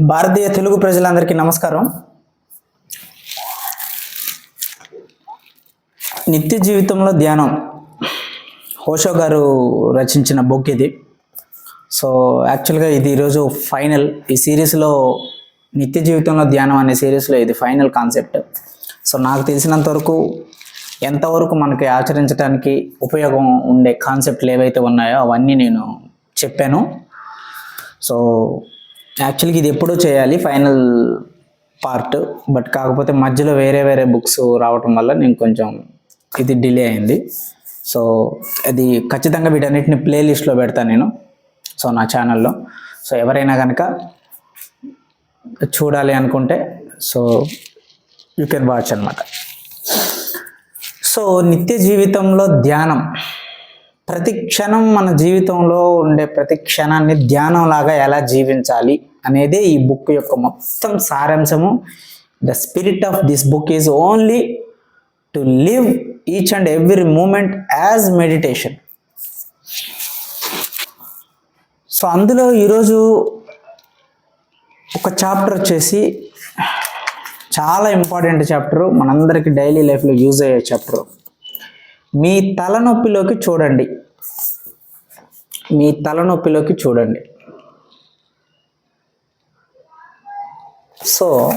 భారతీయ తెలుగు ప్రజలందరికీ నమస్కారం. నిత్య జీవితంలో ధ్యానం. హోషో గారు రచించిన బుక్ ఇది. సో యాక్చువల్గా ఇది ఈరోజు ఫైనల్. ఈ సిరీస్లో నిత్య జీవితంలో ధ్యానం అనే సిరీస్లో ఇది ఫైనల్ కాన్సెప్ట్. సో నాకు తెలిసినంత వరకు ఎంతవరకు మనకి ఆచరించడానికి ఉపయోగం ఉండే కాన్సెప్ట్లు ఏవైతే ఉన్నాయో అవన్నీ నేను చెప్పాను. సో యాక్చువల్గా ఇది ఎప్పుడూ చేయాలి ఫైనల్ పార్ట్. బట్ కాకపోతే మధ్యలో వేరే వేరే బుక్స్ రావటం వల్ల నేను కొంచెం ఇది డిలే అయింది. సో అది ఖచ్చితంగా వీటన్నిటిని ప్లేలిస్ట్లో పెడతాను నేను సో నా ఛానల్లో. సో ఎవరైనా కనుక చూడాలి అనుకుంటే సో యూ కెన్ వాచ్ అనమాట సో నిత్య జీవితంలో ధ్యానం. ప్రతి క్షణం మన జీవితంలో ఉండే ప్రతి క్షణాన్ని ధ్యానంలాగా ఎలా జీవించాలి? అనేదే ఈ బుక్ యొక్క మొత్తం సారాంశము. The spirit of this book is only to live each and every moment as meditation so అందులో ఈరోజు ఒక చాప్టర్ వచ్చేసి చాలా ఇంపార్టెంట్ చాప్టర్ మనందరికీ డైలీ లైఫ్లో యూజ్ అయ్యే చాప్టర్ మీ తలనొప్పిలోకి చూడండి. మీ తలనొప్పిలోకి చూడండి. సో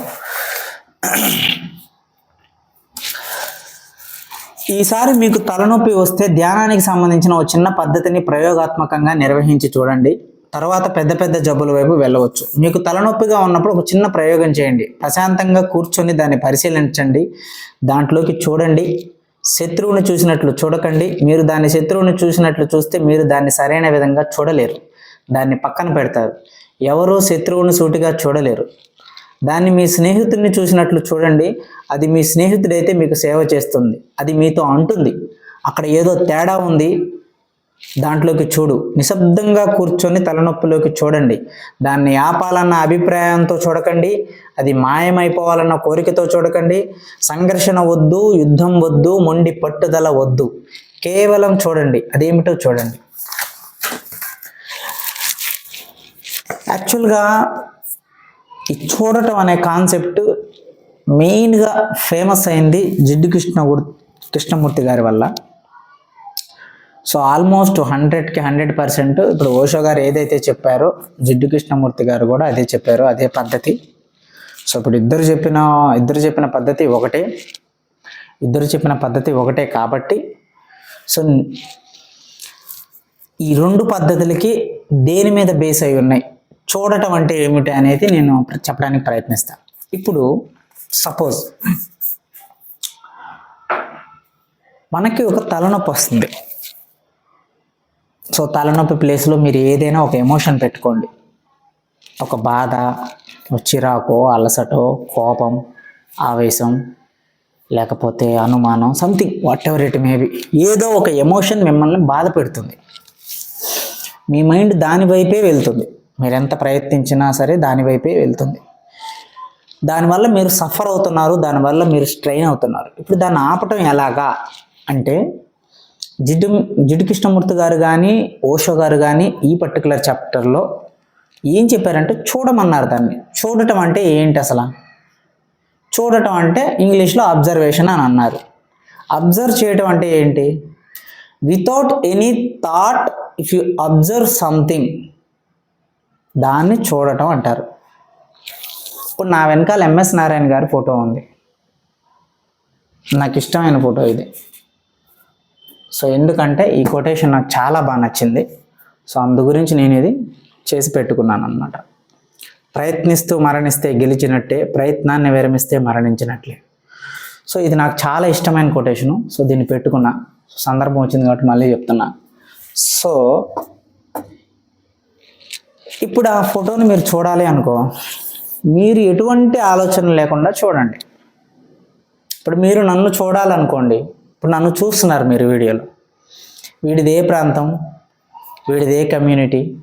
ఈసారి మీకు తలనొప్పి వస్తే ధ్యానానికి సంబంధించిన ఒక చిన్న పద్ధతిని ప్రయోగాత్మకంగా నిర్వహించి చూడండి. తర్వాత పెద్ద పెద్ద జబ్బుల వైపు వెళ్ళవచ్చు. మీకు తలనొప్పిగా ఉన్నప్పుడు ఒక చిన్న ప్రయోగం చేయండి. ప్రశాంతంగా కూర్చొని దాన్ని పరిశీలించండి. దాంట్లోకి చూడండి. శత్రువుని చూసినట్లు చూడకండి. మీరు దాని శత్రువుని చూసినట్లు చూస్తే మీరు దాన్ని సరైన విధంగా చూడలేరు. దాన్ని పక్కన పెడతారు. ఎవరూ శత్రువుని సూటిగా చూడలేరు. దాన్ని మీ స్నేహితుడిని చూసినట్లు చూడండి. అది మీ స్నేహితుడైతే మీకు సేవ చేస్తుంది. అది మీతో అంటుంది. అక్కడ ఏదో తేడా ఉంది. దాంట్లోకి చూడు. నిశ్శబ్దంగా కూర్చొని తలనొప్పిలోకి చూడండి. దాన్ని ఆపాలన్న అభిప్రాయంతో చూడకండి. అది మాయమైపోవాలన్న కోరికతో చూడకండి. సంఘర్షణ వద్దు యుద్ధం వద్దు మొండి పట్టుదల వద్దు. కేవలం చూడండి. అదేమిటో చూడండి. యాక్చువల్గా ఈ చూడటం అనే కాన్సెప్ట్ మెయిన్గా ఫేమస్ అయింది జిడ్డు కృష్ణ కృష్ణమూర్తి గారి వల్ల. సో ఆల్మోస్ట్ హండ్రెడ్కి హండ్రెడ్ పర్సెంట్ ఇప్పుడు ఓషో గారు ఏదైతే చెప్పారో జిడ్డు కృష్ణమూర్తి గారు కూడా అదే చెప్పారు అదే పద్ధతి. సో ఇప్పుడు ఇద్దరు చెప్పిన ఇద్దరు చెప్పిన పద్ధతి ఒకటే. ఇద్దరు చెప్పిన పద్ధతి ఒకటే కాబట్టి సో ఈ రెండు పద్ధతులకి దేని మీద బేస్ అయి ఉన్నాయి? చూడటం అంటే ఏమిటి అనేది నేను చెప్పడానికి ప్రయత్నిస్తాను ఇప్పుడు సపోజ్ మనకి ఒక తలనొప్పి వస్తుంది. సో తలనొప్పి ప్లేస్లో మీరు ఏదైనా ఒక ఎమోషన్ పెట్టుకోండి. ఒక బాధ చిరాకో అలసటో కోపం ఆవేశం లేకపోతే అనుమానం something whatever it maybe ఏదో ఒక ఎమోషన్ మిమ్మల్ని బాధ పెడుతుంది. మీ మైండ్ దాని వైపే వెళ్తుంది. మీరెంత ప్రయత్నించినా సరే దాని వైపే వెళ్తుంది. దానివల్ల మీరు సఫర్ అవుతున్నారు దానివల్ల మీరు స్ట్రెయిన్ అవుతున్నారు. ఇప్పుడు దాన్ని ఆపటం ఎలాగా అంటే జిడ్డు జిడ్డు కృష్ణమూర్తి గారు కానీ ఓషో గారు కానీ ఈ పర్టికులర్ చాప్టర్లో ఏం చెప్పారంటే చూడమన్నారు దాన్ని. చూడటం అంటే ఏంటి అసలు? చూడటం అంటే ఇంగ్లీష్లో అబ్జర్వేషన్ అని అన్నారు. అబ్జర్వ్ చేయటం అంటే ఏంటి? Without any thought if you observe something దాన్ని చూడటం అంటారు. ఇప్పుడు నా వెనకాల ఎంఎస్ నారాయణ గారి ఫోటో ఉంది. నాకు ఇష్టమైన ఫోటో ఇది. సో ఎందుకంటే ఈ కొటేషన్ నాకు చాలా బాగా నచ్చింది. సో అందు గురించి నేను ఇది చేసి పెట్టుకున్నాను అనమాట ప్రయత్నిస్తూ మరణిస్తే గెలిచినట్టే ప్రయత్నాన్ని విరమిస్తే మరణించినట్లే. సో ఇది నాకు చాలా ఇష్టమైన కొటేషను. సో దీన్ని పెట్టుకున్నా. సందర్భం వచ్చింది కాబట్టి మళ్ళీ చెప్తున్నా. సో ఇప్పుడు ఆ ఫోటోని మీరు చూడాలి అనుకో మీరు ఎటువంటి ఆలోచన లేకుండా చూడండి. ఇప్పుడు మీరు నన్ను చూడాలనుకోండి ఇప్పుడు నన్ను చూస్తున్నారు మీరు వీడియోలో. వీడిది ఏ ప్రాంతం? వీడిది ఏ కమ్యూనిటీ?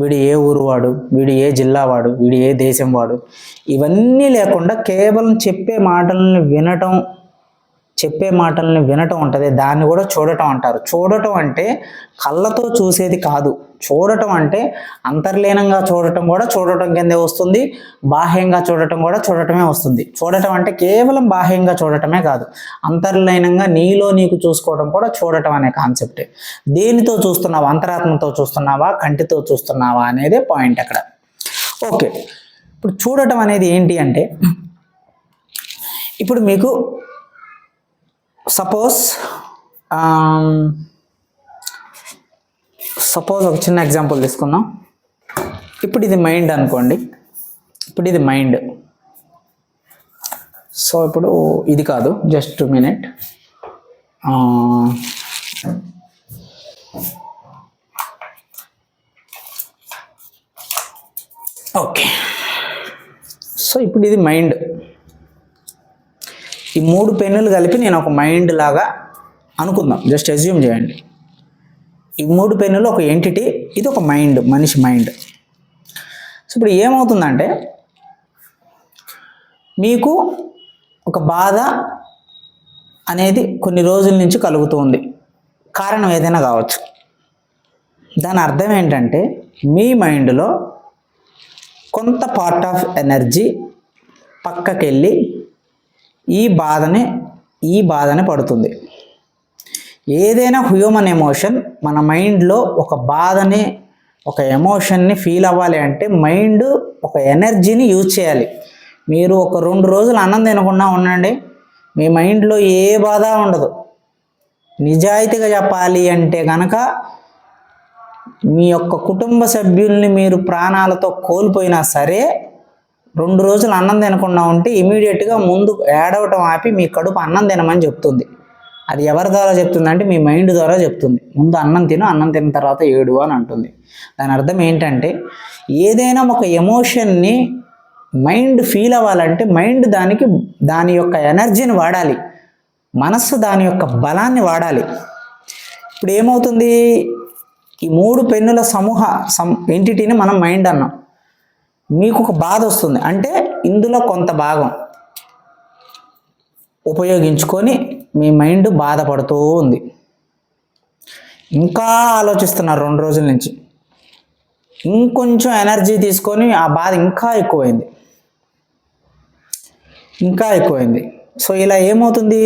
వీడు ఏ ఊరు వాడు? వీడు ఏ జిల్లా వాడు? వీడు ఏ దేశం వాడు? ఇవన్నీ లేకుండా కేవలం చెప్పే మాటలను వినటం చెప్పే మాటలను వినటం ఉంటుంది. దాన్ని కూడా చూడటం అంటారు. చూడటం అంటే కళ్ళతో చూసేది కాదు. చూడటం అంటే అంతర్లీనంగా చూడటం కూడా చూడటం కిందే వస్తుంది బాహ్యంగా చూడటం కూడా చూడటమే వస్తుంది. చూడటం అంటే కేవలం బాహ్యంగా చూడటమే కాదు అంతర్లీనంగా నీలో నీకు చూసుకోవడం కూడా చూడటం అనే కాన్సెప్టే. దేనితో చూస్తున్నావా? అంతరాత్మతో చూస్తున్నావా? కంటితో చూస్తున్నావా అనేదే పాయింట్ అక్కడ. ఓకే ఇప్పుడు చూడటం అనేది ఏంటి అంటే ఇప్పుడు మీకు సపోజ్ సపోజ్ ఒక చిన్న ఎగ్జాంపుల్ తీసుకుందాం. ఇప్పుడు ఇది మైండ్ అనుకోండి. ఇప్పుడు ఇది మైండ్. సో ఇప్పుడు ఇది కాదు జస్ట్ మినిట్. ఓకే. సో ఇప్పుడు ఇది మైండ్. ఈ మూడు పెన్నులు కలిపి నేను ఒక మైండ్ లాగా అనుకుందాం. జస్ట్ అజ్యూమ్ చేయండి. ఈ మూడు పెన్నులు ఒక ఎంటిటీ ఇది ఒక మైండ్ మనిషి మైండ్ సో ఇప్పుడు ఏమవుతుందంటే మీకు ఒక బాధ అనేది కొన్ని రోజుల నుంచి కలుగుతుంది. కారణం ఏదైనా కావచ్చు. దాని అర్థం ఏంటంటే మీ మైండ్లో కొంత పార్ట్ ఆఫ్ ఎనర్జీ పక్కకెళ్ళి ఈ బాధని ఈ బాధని పడుతుంది. ఏదైనా హ్యూమన్ ఎమోషన్ మన మైండ్లో ఒక బాధని ఒక ఎమోషన్ని ఫీల్ అవ్వాలి అంటే మైండ్ ఒక ఎనర్జీని యూజ్ చేయాలి. మీరు ఒక రెండు రోజులు అన్నం తినకుండా ఉండండి. మీ మైండ్లో ఏ బాధ ఉండదు. నిజాయితీగా చెప్పాలి అంటే కనుక మీ యొక్క కుటుంబ సభ్యుల్ని మీరు ప్రాణాలతో కోల్పోయినా సరే రెండు రోజులు అన్నం తినకుండా ఉంటే ఇమీడియట్గా ముందు ఏడవటం ఆపి మీ కడుపు అన్నం తినమని చెప్తుంది. అది ఎవరి ద్వారా చెప్తుంది అంటే మీ మైండ్ ద్వారా చెప్తుంది. ముందు అన్నం తిను అన్నం తిన్న తర్వాత ఏడు అని అంటుంది. దాని అర్థం ఏంటంటే ఏదైనా ఒక ఎమోషన్ని మైండ్ ఫీల్ అవ్వాలంటే మైండ్ దానికి దాని యొక్క ఎనర్జీని వాడాలి. మనస్సు దాని యొక్క బలాన్ని వాడాలి. ఇప్పుడు ఏమవుతుంది? ఈ మూడు పెన్నుల సమూహ సం ఎంటిటీని మనం మైండ్ అన్నాం. మీకు ఒక బాధ వస్తుంది. అంటే ఇందులో కొంత భాగం. ఉపయోగించుకొని మీ మైండ్ బాధపడుతూ ఉంది. ఇంకా ఆలోచిస్తున్నారు రెండు రోజుల నుంచి. ఇంకొంచెం ఎనర్జీ తీసుకొని ఆ బాధ ఇంకా ఎక్కువైంది. ఇంకా ఎక్కువైంది. సో ఇలా ఏమవుతుంది?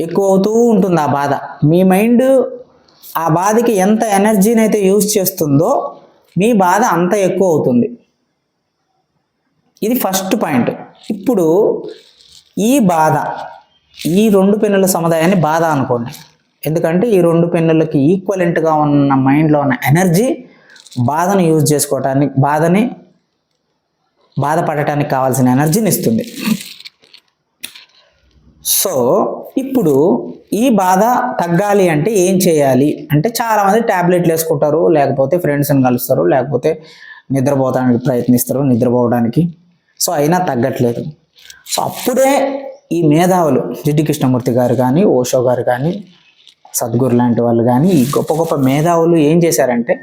ఎక్కువ అవుతూ ఉంటుంది ఆ బాధ. మీ మైండ్ ఆ బాధకి ఎంత ఎనర్జీని అయితే యూజ్ చేస్తుందో మీ బాధ అంత ఎక్కువ అవుతుంది. ఇది ఫస్ట్ పాయింట్. ఇప్పుడు ఈ బాధ ఈ రెండు పెన్నుల సముదాయాన్ని బాధ అనుకోండి. ఎందుకంటే ఈ రెండు పెన్నులకి ఈక్వలెంట్గా ఉన్న మైండ్లో ఉన్న ఎనర్జీ బాధను యూజ్ చేసుకోవటానికి బాధని బాధపడటానికి కావాల్సిన ఎనర్జీని ఇస్తుంది. సో ఇప్పుడు ఈ బాధ తగ్గాలి అంటే ఏం చేయాలి? అంటే చాలామంది ట్యాబ్లెట్లు వేసుకుంటారు లేకపోతే ఫ్రెండ్స్ని కలుస్తారు లేకపోతే నిద్రపోవడానికి ప్రయత్నిస్తారు నిద్రపోవడానికి. సో అయినా తగ్గట్లేదు. సో అప్పుడే ఈ మేధావులు జిడ్డి కృష్ణమూర్తి గారు కానీ ఓషో గారు కానీ సద్గురు లాంటి వాళ్ళు కానీ ఈ గొప్ప గొప్ప మేధావులు ఏం చేశారంటే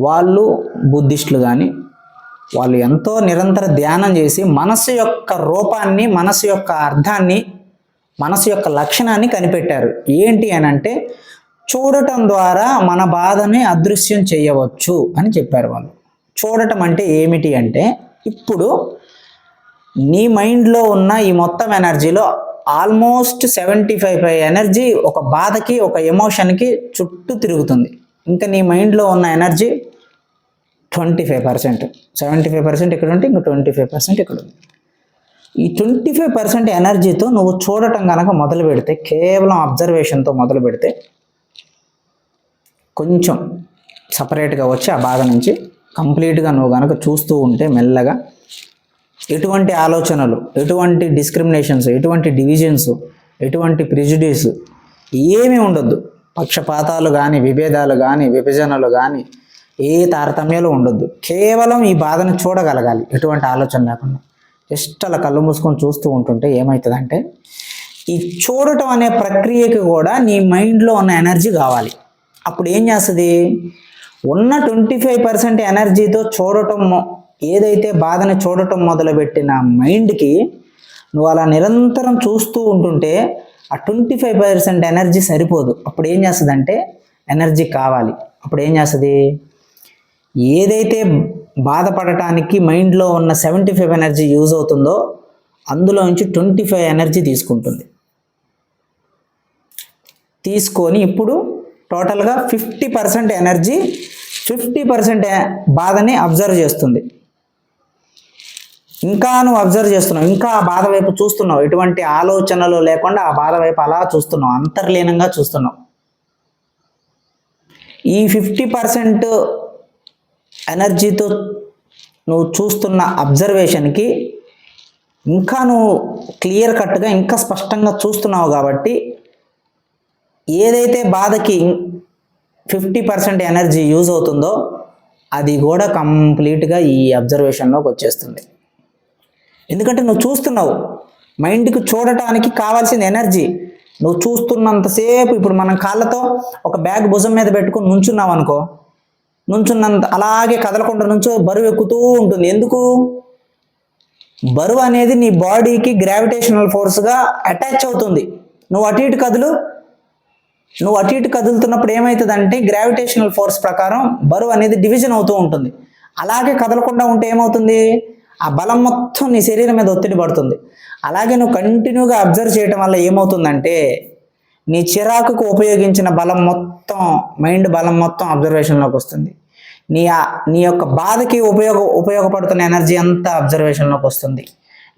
వాళ్ళు బుద్ధిస్టులు కానీ వాళ్ళు ఎంతో నిరంతర ధ్యానం చేసి మనసు యొక్క రూపాన్ని మనసు యొక్క అర్థాన్ని మనసు యొక్క లక్షణాన్ని కనిపెట్టారు. ఏంటి అని అంటే చూడటం ద్వారా మన బాధని అదృశ్యం చేయవచ్చు అని చెప్పారు వాళ్ళు. చూడటం అంటే ఏమిటి అంటే ఇప్పుడు నీ మైండ్లో ఉన్న ఈ మొత్తం ఎనర్జీలో almost seventy five five energy ఒక బాధకి ఒక ఎమోషన్కి చుట్టూ తిరుగుతుంది. ఇంకా నీ మైండ్లో ఉన్న energy twenty five percent seventy five percent ఇక్కడ ఉంటే ఇంకా ట్వంటీ ఫైవ్ పర్సెంట్ ఇక్కడ ఉంది. ఈ ట్వంటీ ఫైవ్ పర్సెంట్ ఎనర్జీతో నువ్వు చూడటం కనుక మొదలు పెడితే కేవలం అబ్జర్వేషన్తో మొదలు పెడితే కొంచెం సపరేట్గా వచ్చి ఆ బాధ నుంచి కంప్లీట్గా నువ్వు కనుక చూస్తూ ఉంటే మెల్లగా ఎటువంటి ఆలోచనలు ఎటువంటి డిస్క్రిమినేషన్స్ ఎటువంటి డివిజన్స్ ఎటువంటి ప్రిజుడ్యూస్ ఏమీ ఉండొద్దు. పక్షపాతాలు కానీ విభేదాలు కానీ విభజనలు కానీ ఏ తారతమ్యాలు ఉండొద్దు. కేవలం ఈ బాధను చూడగలగాలి. ఎటువంటి ఆలోచన లేకుండా. జస్ట్ అలా కళ్ళు మూసుకొని చూస్తూ ఉంటుంటే ఏమవుతుందంటే ఈ చూడటం అనే ప్రక్రియకి కూడా నీ మైండ్లో ఉన్న ఎనర్జీ కావాలి. అప్పుడు ఏం చేస్తుంది? ఉన్న ట్వంటీ ఫైవ్ పర్సెంట్ ఎనర్జీతో చూడటం ఏదైతే బాధని చూడటం మొదలుపెట్టిన మైండ్కి నువ్వు అలా నిరంతరం చూస్తూ ఉంటుంటే ఆ ట్వంటీ ఫైవ్ పర్సెంట్ ఎనర్జీ సరిపోదు. అప్పుడు ఏం చేస్తుంది అంటే ఎనర్జీ కావాలి. అప్పుడు ఏం చేస్తుంది? ఏదైతే బాధపడటానికి మైండ్లో ఉన్న సెవెంటీ ఫైవ్ ఎనర్జీ యూజ్ అవుతుందో అందులో నుంచి ట్వంటీ ఫైవ్ ఎనర్జీ తీసుకుంటుంది. తీసుకొని ఇప్పుడు టోటల్గా fifty percent energy fifty percent బాధని అబ్జర్వ్ చేస్తుంది. ఇంకా నువ్వు అబ్జర్వ్ చేస్తున్నావు ఇంకా ఆ బాధ వైపు చూస్తున్నావు. ఎటువంటి ఆలోచనలు లేకుండా ఆ బాధ వైపు అలా చూస్తున్నావు అంతర్లీనంగా చూస్తున్నావు. ఈ ఫిఫ్టీ పర్సెంట్ ఎనర్జీతో నువ్వు చూస్తున్న అబ్జర్వేషన్కి ఇంకా నువ్వు క్లియర్ కట్గా ఇంకా స్పష్టంగా చూస్తున్నావు కాబట్టి ఏదైతే బాధకి ఫిఫ్టీ పర్సెంట్ ఎనర్జీ యూజ్ అవుతుందో అది కూడా కంప్లీట్గా ఈ అబ్జర్వేషన్లోకి వచ్చేస్తుంది. ఎందుకంటే నువ్వు చూస్తున్నావు. మైండ్కి చూడటానికి కావాల్సిన ఎనర్జీ. నువ్వు చూస్తున్నంతసేపు ఇప్పుడు మనం కాళ్ళతో ఒక బ్యాగ్ భుజం మీద పెట్టుకుని నుంచున్నావు అనుకో నుంచున్నంత అలాగే కదలకుండా నుంచో బరువు ఎక్కుతూ ఉంటుంది. ఎందుకు? బరువు అనేది నీ బాడీకి గ్రావిటేషనల్ ఫోర్స్గా అటాచ్ అవుతుంది. నువ్వు అటు ఇటు కదులు. నువ్వు అటు ఇటు కదులుతున్నప్పుడు ఏమవుతుందంటే గ్రావిటేషనల్ ఫోర్స్ ప్రకారం బరువు అనేది డివిజన్ అవుతూ ఉంటుంది. అలాగే కదలకుండా ఉంటే ఏమవుతుంది? ఆ బలం మొత్తం నీ శరీరం మీద ఒత్తిడి పడుతుంది. అలాగే నువ్వు కంటిన్యూగా అబ్జర్వ్ చేయటం వల్ల ఏమవుతుందంటే నీ చిరాకుకు ఉపయోగించిన బలం మొత్తం మైండ్ బలం మొత్తం అబ్జర్వేషన్లోకి వస్తుంది. నీ నీ యొక్క బాధకి ఉపయోగ ఉపయోగపడుతున్న ఎనర్జీ అంతా అబ్జర్వేషన్లోకి వస్తుంది.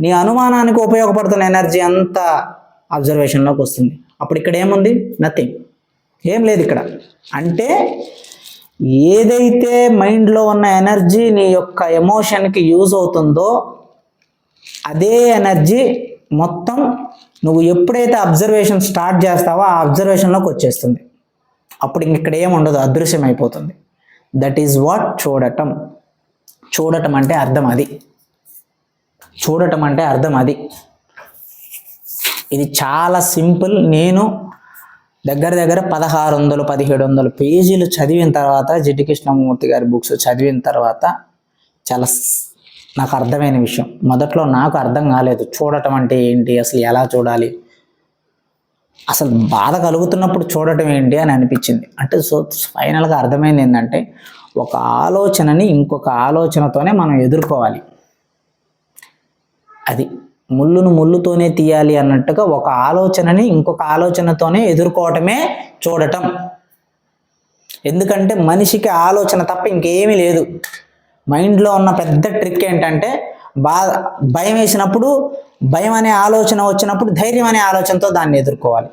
నీ అనుమానానికి ఉపయోగపడుతున్న ఎనర్జీ అంతా అబ్జర్వేషన్లోకి వస్తుంది. అప్పుడు ఇక్కడ ఏముంది? నథింగ్ ఏం లేదు ఇక్కడ. అంటే ఏదైతే మైండ్లో ఉన్న ఎనర్జీ నీ యొక్క ఎమోషన్కి యూజ్ అవుతుందో అదే ఎనర్జీ మొత్తం నువ్వు ఎప్పుడైతే అబ్జర్వేషన్ స్టార్ట్ చేస్తావో ఆ అబ్జర్వేషన్లోకి వచ్చేస్తుంది. అప్పుడు ఇంక ఇక్కడ ఏముండదు అదృశ్యం అయిపోతుంది. దట్ ఈజ్ వాట్ చూడటం. చూడటం అంటే అర్థం అది. చూడటం అంటే అర్థం అది. ఇది చాలా సింపుల్. నేను దగ్గర దగ్గర పదహారు వందలు పదిహేడు వందలు పేజీలు చదివిన తర్వాత జిడ్డు కృష్ణమూర్తి గారి బుక్స్ చదివిన తర్వాత చాలా నాకు అర్థమైన విషయం. మొదట్లో నాకు అర్థం కాలేదు. చూడటం అంటే ఏంటి? అసలు ఎలా చూడాలి? అసలు బాధ కలుగుతున్నప్పుడు చూడటం ఏంటి అని అనిపించింది. అంటే సో ఫైనల్గా అర్థమైంది ఏంటంటే ఒక ఆలోచనని ఇంకొక ఆలోచనతోనే మనం ఎదుర్కోవాలి. అది. ముళ్ళును ముళ్ళుతోనే తీయాలి అన్నట్టుగా ఒక ఆలోచనని ఇంకొక ఆలోచనతోనే ఎదుర్కోవటమే చూడటం. ఎందుకంటే మనిషికి ఆలోచన తప్ప ఇంకేమీ లేదు. మైండ్లో ఉన్న పెద్ద ట్రిక్ ఏంటంటే బా భయం వేసినప్పుడు భయం అనే ఆలోచన వచ్చినప్పుడు ధైర్యం అనే ఆలోచనతో దాన్ని ఎదుర్కోవాలి.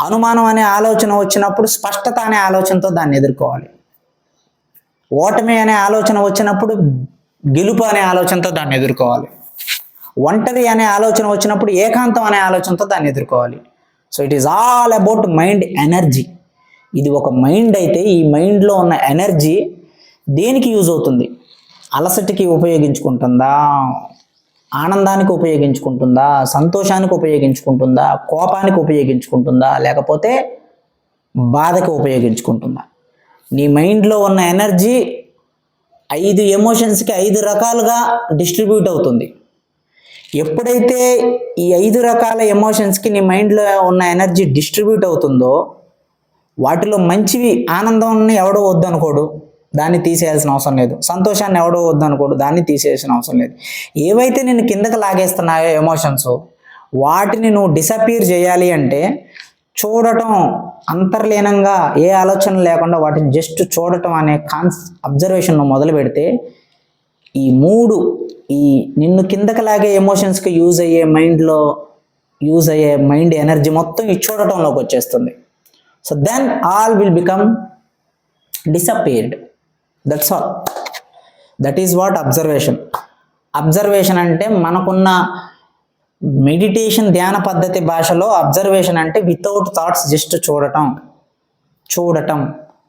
అనుమానం అనే ఆలోచన వచ్చినప్పుడు స్పష్టత అనే ఆలోచనతో దాన్ని ఎదుర్కోవాలి. ఓటమి అనే ఆలోచన వచ్చినప్పుడు గెలుపు అనే ఆలోచనతో దాన్ని ఎదుర్కోవాలి. ఒంటరి అనే ఆలోచన వచ్చినప్పుడు ఏకాంతం అనే ఆలోచనతో దాన్ని ఎదుర్కోవాలి. So it is all about mind energy ఇది ఒక మైండ్ అయితే ఈ మైండ్లో ఉన్న ఎనర్జీ దేనికి యూజ్ అవుతుంది? అలసటికి ఉపయోగించుకుంటుందా? ఆనందానికి ఉపయోగించుకుంటుందా? సంతోషానికి ఉపయోగించుకుంటుందా? కోపానికి ఉపయోగించుకుంటుందా? లేకపోతే బాధకి ఉపయోగించుకుంటుందా? నీ మైండ్లో ఉన్న ఎనర్జీ ఐదు ఎమోషన్స్కి ఐదు రకాలుగా డిస్ట్రిబ్యూట్ అవుతుంది. ఎప్పుడైతే ఈ ఐదు రకాల ఎమోషన్స్కి నీ మైండ్లో ఉన్న ఎనర్జీ డిస్ట్రిబ్యూట్ అవుతుందో వాటిలో మంచివి ఆనందాన్ని ఎవడో వద్దు అనుకోడు దాన్ని తీసేయాల్సిన అవసరం లేదు. సంతోషాన్ని ఎవడో వద్దు అనుకోడు దాన్ని తీసేయాల్సిన అవసరం లేదు. ఏవైతే నేను కిందకి లాగేస్తున్నాయో ఎమోషన్స్ వాటిని నువ్వు డిసపీర్ చేయాలి అంటే చూడటం అంతర్లీనంగా ఏ ఆలోచన లేకుండా వాటిని జస్ట్ చూడటం అనే కాన్స్ అబ్జర్వేషన్ నువ్వు మొదలు పెడితే ఈ మూడు ఈ నిన్ను కిందకి లాగే ఎమోషన్స్కి యూజ్ అయ్యే మైండ్లో యూజ్ అయ్యే మైండ్ ఎనర్జీ మొత్తం ఈ చూడటంలోకి వచ్చేస్తుంది. So then all will become disappeared that's all that is what observation observation అంటే మనకున్న మెడిటేషన్ ధ్యాన పద్ధతి భాషలో అబ్జర్వేషన్ అంటే వితౌట్ థాట్స్ జస్ట్ చూడటం. చూడటం.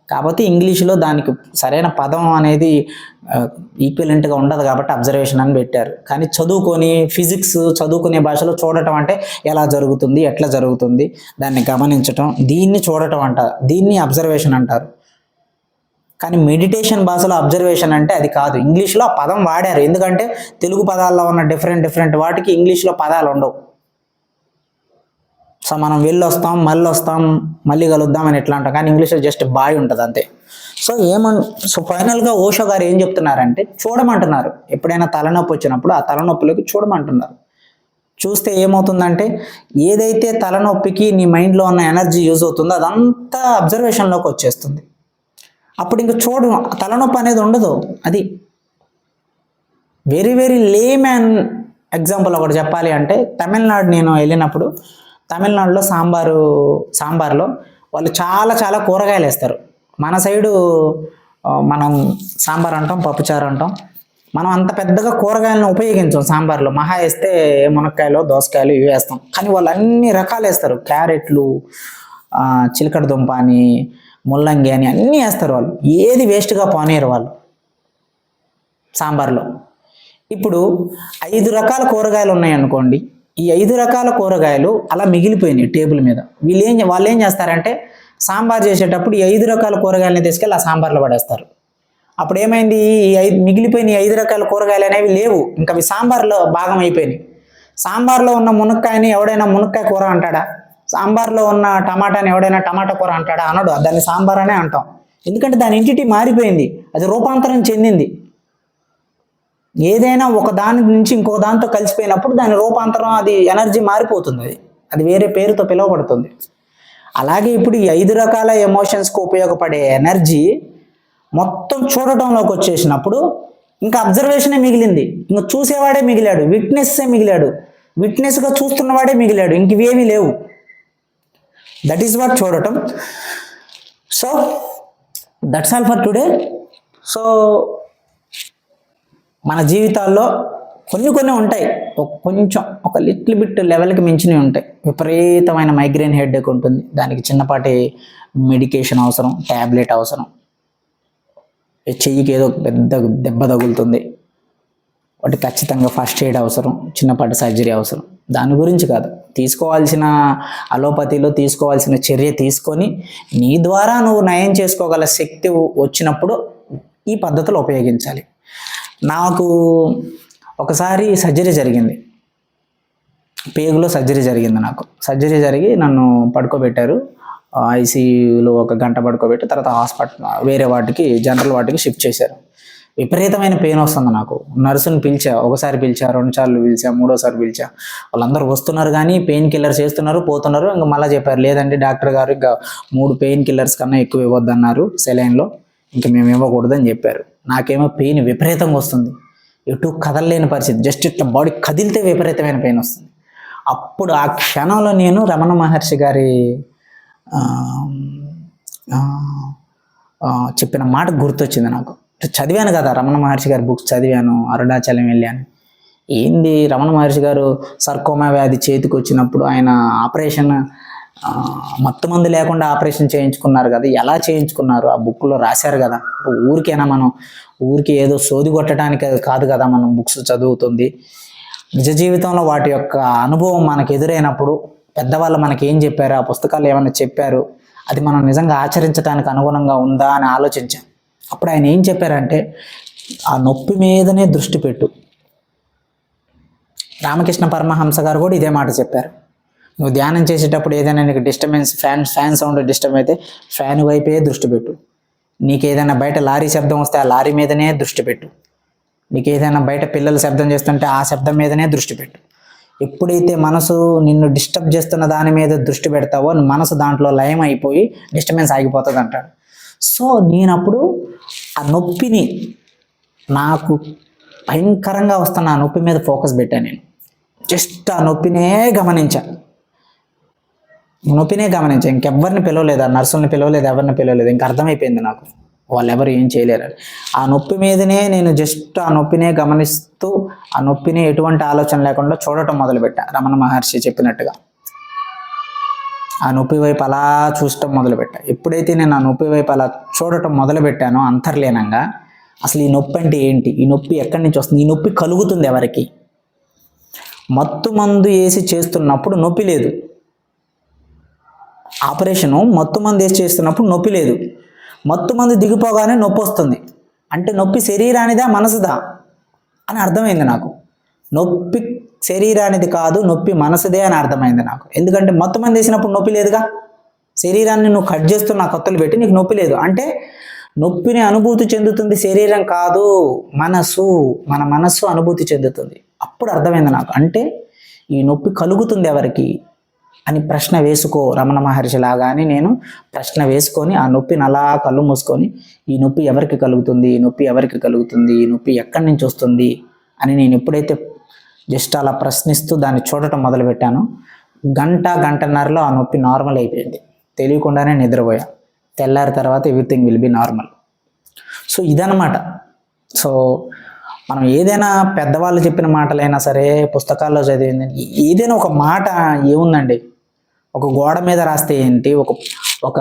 కాకపోతే ఇంగ్లీష్లో దానికి సరైన పదం అనేది ఈక్వలెంట్గా ఉండదు కాబట్టి అబ్జర్వేషన్ అని పెట్టారు. కానీ చదువుకొని ఫిజిక్స్ చదువుకునే భాషలో చూడటం అంటే ఎలా జరుగుతుంది ఎట్లా జరుగుతుంది దాన్ని గమనించటం దీన్ని చూడటం అంటారు దీన్ని అబ్జర్వేషన్ అంటారు. కానీ మెడిటేషన్ భాషలో అబ్జర్వేషన్ అంటే అది కాదు. ఇంగ్లీష్లో పదం వాడారు. ఎందుకంటే తెలుగు పదాల్లో ఉన్న డిఫరెంట్ డిఫరెంట్ వాటికి ఇంగ్లీష్లో పదాలు ఉండవు. సో మనం వెళ్ళి వస్తాం మళ్ళీ వస్తాం మళ్ళీ కలుద్దాం అని ఎట్లా అంటాం? కానీ ఇంగ్లీష్లో జస్ట్ బాయ్ ఉంటుంది అంతే. సో ఏమన్ సో ఫైనల్గా ఓషో గారు ఏం చెప్తున్నారంటే చూడమంటున్నారు. ఎప్పుడైనా తలనొప్పి వచ్చినప్పుడు ఆ తలనొప్పిలోకి చూడమంటున్నారు. చూస్తే ఏమవుతుందంటే ఏదైతే తలనొప్పికి నీ మైండ్లో ఉన్న ఎనర్జీ యూజ్ అవుతుందో అదంతా అబ్జర్వేషన్లోకి వచ్చేస్తుంది. అప్పుడు ఇంక చూడు తలనొప్పి అనేది ఉండదు. అది very very lame and example ఒకటి చెప్పాలి అంటే తమిళనాడు నేను వెళ్ళినప్పుడు తమిళనాడులో సాంబారు సాంబార్లో వాళ్ళు చాలా చాలా కూరగాయలు వేస్తారు. మన సైడు మనం సాంబార్ అంటాం పప్పుచారు అంటాం. మనం అంత పెద్దగా కూరగాయలను ఉపయోగించాం సాంబార్లో. మహా వేస్తే మునక్కాయలు దోసకాయలు ఇవి వేస్తాం. కానీ వాళ్ళు అన్ని రకాలు వేస్తారు. క్యారెట్లు చిలకడ దుంప అని ముల్లంగి అని అన్నీ వేస్తారు వాళ్ళు. ఏది వేస్ట్గా పోనీయరు వాళ్ళు సాంబార్లో. ఇప్పుడు ఐదు రకాల కూరగాయలు ఉన్నాయి అనుకోండి ఈ ఐదు రకాల కూరగాయలు అలా మిగిలిపోయినాయి టేబుల్ మీద. వీళ్ళు ఏం వాళ్ళు ఏం చేస్తారంటే సాంబార్ చేసేటప్పుడు ఈ ఐదు రకాల కూరగాయలని తీసుకెళ్ళి ఆ సాంబార్లో పడేస్తారు. అప్పుడు ఏమైంది? ఈ ఐదు మిగిలిపోయిన ఈ ఐదు రకాల కూరగాయలు అనేవి లేవు. ఇంకా అవి సాంబార్లో భాగం అయిపోయినాయి. సాంబార్లో ఉన్న మునక్కాయని ఎవడైనా మునక్కాయ కూర అంటాడా? సాంబార్లో ఉన్న టమాటాని ఎవడైనా టమాటా కూర అంటాడా? అనడు. దాన్ని సాంబార్ అనే అంటాం. ఎందుకంటే దాని ఇంటిటీ మారిపోయింది. అది రూపాంతరం చెందింది. ఏదైనా ఒక దాని నుంచి ఇంకో దాంతో కలిసిపోయినప్పుడు దాని రూపాంతరం అది ఎనర్జీ మారిపోతుంది. అది అది వేరే పేరుతో పిలువబడుతుంది. అలాగే ఇప్పుడు ఈ ఐదు రకాల ఎమోషన్స్కి ఉపయోగపడే ఎనర్జీ మొత్తం చూడటంలోకి వచ్చేసినప్పుడు ఇంకా అబ్జర్వేషనే మిగిలింది? ఇంకా చూసేవాడే మిగిలాడు విట్నెస్సే మిగిలాడు విట్నెస్గా చూస్తున్నవాడే మిగిలాడు ఇంకవేమీ లేవు. దట్ ఈస్ వాట్ చూడటం. So that's all for today so మన జీవితాల్లో కొన్ని కొన్ని ఉంటాయి. ఒక కొంచెం ఒక లిటిల్ బిట్ లెవెల్కి మించినవి ఉంటాయి. విపరీతమైన మైగ్రేన్ హెడ్ఏక్ ఉంటుంది. దానికి చిన్నపాటి మెడికేషన్ అవసరం ట్యాబ్లెట్ అవసరం. చెయ్యికి ఏదో పెద్ద దెబ్బ తగులుతుంది. వాటి ఖచ్చితంగా ఫస్ట్ ఎయిడ్ అవసరం చిన్నపాటి సర్జరీ అవసరం. దాని గురించి కాదు. తీసుకోవాల్సిన అలోపతిలో తీసుకోవాల్సిన చర్య తీసుకొని నీ ద్వారా నువ్వు నయం చేసుకోగల శక్తి వచ్చినప్పుడు ఈ పద్ధతులు ఉపయోగించాలి. నాకు ఒకసారి సర్జరీ జరిగింది. పేగులో సర్జరీ జరిగింది నాకు. సర్జరీ జరిగి నన్ను పడుకోబెట్టారు. ఐసీయూలో ఒక గంట పడుకోబెట్టి తర్వాత హాస్పిటల్ వేరే వాటికి జనరల్ వాటికి షిఫ్ట్ చేశారు. విపరీతమైన పెయిన్ వస్తుంది నాకు. నర్సుని పిలిచా ఒకసారి పిలిచా రెండు సార్లు పిలిచా మూడోసారి పిలిచా. వాళ్ళందరూ వస్తున్నారు కానీ పెయిన్ కిల్లర్స్ వేస్తున్నారు పోతున్నారు. ఇంకా మళ్ళీ చెప్పారు లేదండి డాక్టర్ గారు ఇంకా మూడు పెయిన్ కిల్లర్స్ కన్నా ఎక్కువ ఇవ్వద్దన్నారు సెలైన్లో. ఇంకా మేము ఇవ్వకూడదని చెప్పారు. నాకేమో పెయిన్ విపరీతంగా వస్తుంది. ఎటు కదలలేని పరిస్థితి. జస్ట్ ఇట్లా బాడీ కదిలితే విపరీతమైన పెయిన్ వస్తుంది. అప్పుడు ఆ క్షణంలో నేను రమణ మహర్షి గారి చెప్పిన మాట గుర్తొచ్చింది నాకు. చదివాను కదా రమణ మహర్షి గారి బుక్స్ చదివాను అరుణాచలం వెళ్ళాను ఏంది రమణ మహర్షి గారు సర్కోమా వ్యాధి చేతికి వచ్చినప్పుడు ఆయన ఆపరేషన్ మత్తు మందు లేకుండా ఆపరేషన్ చేయించుకున్నారు కదా ఎలా చేయించుకున్నారు? ఆ బుక్లో రాశారు కదా. ఊరికైనా మనం ఊరికి ఏదో సోది కొట్టడానికి కాదు కదా మనం బుక్స్ చదువుతుంది. నిజ జీవితంలో వాటి యొక్క అనుభవం మనకు ఎదురైనప్పుడు పెద్దవాళ్ళు మనకి ఏం చెప్పారు? ఆ పుస్తకాలు ఏమైనా చెప్పారు? అది మనం నిజంగా ఆచరించడానికి అనుగుణంగా ఉందా అని ఆలోచించాం. అప్పుడు ఆయన ఏం చెప్పారంటే ఆ నొప్పి మీదనే దృష్టి పెట్టు. రామకృష్ణ పరమహంస గారు కూడా ఇదే మాట చెప్పారు. నువ్వు ధ్యానం చేసేటప్పుడు ఏదైనా నీకు disturbance fan fan sound disturb అయితే ఫ్యాన్ వైపే దృష్టి పెట్టు. నీకు ఏదైనా బయట లారీ శబ్దం వస్తే ఆ లారీ మీదనే దృష్టి పెట్టు. నీకు ఏదైనా బయట పిల్లలు శబ్దం చేస్తుంటే ఆ శబ్దం మీదనే దృష్టి పెట్టు. ఎప్పుడైతే మనసు నిన్ను డిస్టర్బ్ చేస్తున్న దాని మీద దృష్టి పెడతావో మనసు దాంట్లో లయం అయిపోయి డిస్టర్బెన్స్ ఆగిపోతుంది అంటాడు సో నేనప్పుడు ఆ నొప్పిని నాకు భయంకరంగా వస్తున్న ఆ నొప్పి మీద ఫోకస్ పెట్టాను నేను. జస్ట్ ఆ నొప్పినే గమనించాను నొప్పినే గమనించా. ఇంకెవ్వరిని పిలవలేదు? ఆ నర్సుల్ని పిలవలేదు? ఎవరిని పిలవలేదు? ఇంక అర్థమైపోయింది నాకు. వాళ్ళు ఎవరు ఏం చేయలేరు ఆ నొప్పి మీదనే నేను జస్ట్ ఆ నొప్పినే గమనిస్తూ ఆ నొప్పిని ఎటువంటి ఆలోచన లేకుండా చూడటం మొదలుపెట్టా. రమణ మహర్షి చెప్పినట్టుగా. ఆ నొప్పి వైపు అలా చూడటం మొదలుపెట్టా. ఎప్పుడైతే నేను ఆ నొప్పి వైపు అలా చూడటం మొదలుపెట్టానో అంతర్లీనంగా అసలు ఈ నొప్పి అంటే ఏంటి? ఈ నొప్పి ఎక్కడి నుంచి వస్తుంది? ఈ నొప్పి కలుగుతుంది ఎవరికి? మత్తు మందు వేసి చేస్తున్నప్పుడు నొప్పి లేదు. ఆపరేషను మత్తు మంది వేసి చేస్తున్నప్పుడు నొప్పి లేదు. మత్తు మంది దిగిపోగానే నొప్పి వస్తుంది. అంటే నొప్పి శరీరానిదా మనసుదా? అని అర్థమైంది నాకు. నొప్పి శరీరానిది కాదు నొప్పి మనసుదే అని అర్థమైంది నాకు. ఎందుకంటే మొత్తం మంది వేసినప్పుడు నొప్పి లేదుగా? శరీరాన్ని నువ్వు కట్ చేస్తున్న కత్తులు పెట్టి నీకు నొప్పి లేదు. అంటే నొప్పిని అనుభూతి చెందుతుంది శరీరం కాదు మనసు మన మనస్సు అనుభూతి చెందుతుంది. అప్పుడు అర్థమైంది నాకు. అంటే ఈ నొప్పి కలుగుతుంది ఎవరికి? అని ప్రశ్న వేసుకో రమణ మహర్షి లాగానే అని నేను ప్రశ్న వేసుకొని ఆ నొప్పిని అలా కళ్ళు మూసుకొని ఈ నొప్పి ఎవరికి కలుగుతుంది? ఈ నొప్పి ఎవరికి కలుగుతుంది? ఈ నొప్పి ఎక్కడి నుంచి వస్తుంది? అని నేను ఎప్పుడైతే జస్ట్ అలా ప్రశ్నిస్తూ దాన్ని చూడటం మొదలుపెట్టానో గంట గంటన్నరలో ఆ నొప్పి నార్మల్ అయిపోయింది. తెలియకుండానే నిద్రపోయా. తెల్లారి తర్వాత everything will be normal. So ఇదనమాట సో మనం ఏదైనా పెద్దవాళ్ళు చెప్పిన మాటలైనా సరే పుస్తకాల్లో చదివింది ఏదైనా ఒక మాట ఏముందండి? ఒక గోడ మీద రాస్తే ఏంటి? ఒక ఒక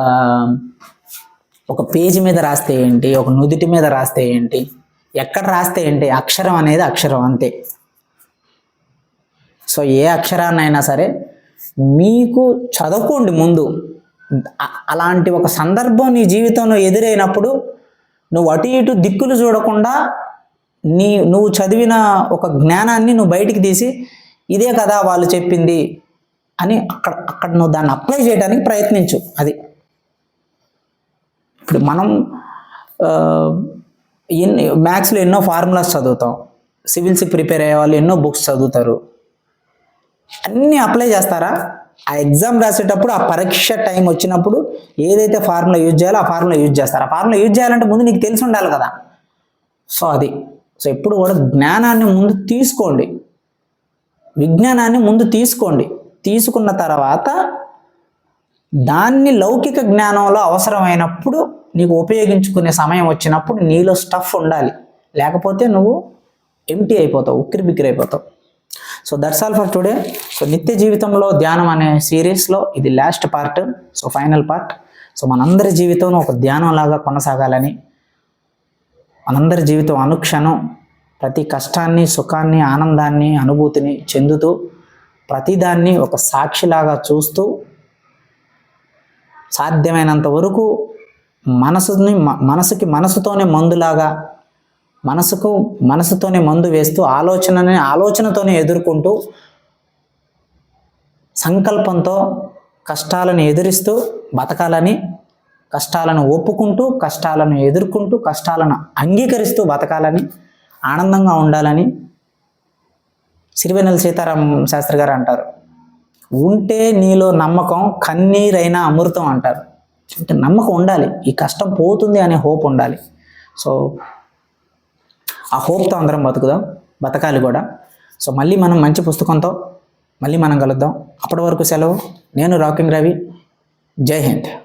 ఒక పేజీ మీద రాస్తే ఏంటి? ఒక నుదిటి మీద రాస్తే ఏంటి? ఎక్కడ రాస్తే ఏంటి? అక్షరం అనేది అక్షరం అంతే. సో ఏ అక్షరాన్నైనా సరే మీకు చదువుకోండి ముందు. అలాంటి ఒక సందర్భం నీ జీవితంలో ఎదురైనప్పుడు నువ్వు అటు ఇటు దిక్కులు చూడకుండా నీ నువ్వు చదివిన ఒక జ్ఞానాన్ని నువ్వు బయటికి తీసి ఇదే కదా వాళ్ళు చెప్పింది అని అక్కడ అక్కడ నువ్వు దాన్ని అప్లై చేయడానికి ప్రయత్నించు అది. ఇప్పుడు మనం ఎన్ని మ్యాథ్స్లో ఎన్నో ఫార్ములాస్ చదువుతాం. సివిల్స్కి ప్రిపేర్ అయ్యే వాళ్ళు ఎన్నో బుక్స్ చదువుతారు. అన్నీ అప్లై చేస్తారా? ఆ ఎగ్జామ్ రాసేటప్పుడు ఆ పరీక్ష టైం వచ్చినప్పుడు ఏదైతే ఫార్ములా యూజ్ చేయాలో ఆ ఫార్ములా యూజ్ చేస్తారు. ఆ ఫార్ములా యూజ్ చేయాలంటే ముందు నీకు తెలిసి ఉండాలి కదా. సో అది. సో ఎప్పుడు కూడా జ్ఞానాన్ని ముందు తీసుకోండి. విజ్ఞానాన్ని ముందు తీసుకోండి. తీసుకున్న తర్వాత దాన్ని లౌకిక జ్ఞానంలో అవసరమైనప్పుడు నీకు ఉపయోగించుకునే సమయం వచ్చినప్పుడు నీలో స్టఫ్ ఉండాలి. లేకపోతే నువ్వు ఎంటీ అయిపోతావు ఉక్కిరి బిక్కిరి అయిపోతావు so that's all for today so నిత్య జీవితంలో ధ్యానం అనే సిరీస్లో ఇది last part so final part so మనందరి జీవితం ఒక ధ్యానం లాగా కొనసాగాలని మనందరి జీవితం అనుక్షణం ప్రతి కష్టాన్ని సుఖాన్ని ఆనందాన్ని అనుభూతిని చెందుతూ ప్రతిదాన్ని ఒక సాక్షిలాగా చూస్తూ సాధ్యమైనంత వరకు మనసుని మనసుకి మనసుతోనే మందులాగా మనసుకు మనసుతోనే మందు వేస్తూ ఆలోచనని ఆలోచనతోనే ఎదుర్కొంటూ సంకల్పంతో కష్టాలను ఎదురిస్తూ బతకాలని కష్టాలను ఒప్పుకుంటూ కష్టాలను ఎదుర్కొంటూ కష్టాలను అంగీకరిస్తూ బతకాలని ఆనందంగా ఉండాలని సిరివెన్నెల సీతారాం శాస్త్రి గారు అంటారు. ఉంటే నీలో నమ్మకం కన్నీరైనా అమృతం అంటారు. అంటే నమ్మకం ఉండాలి ఈ కష్టం పోతుంది అనే హోప్ ఉండాలి. సో ఆ హోప్తో అందరం బతుకుదాం బతకాలి కూడా. సో మళ్ళీ మనం మంచి పుస్తకంతో మళ్ళీ మనం కలుద్దాం. అప్పటి వరకు సెలవు. నేను రాకింగ్ రవి. జై హింద్.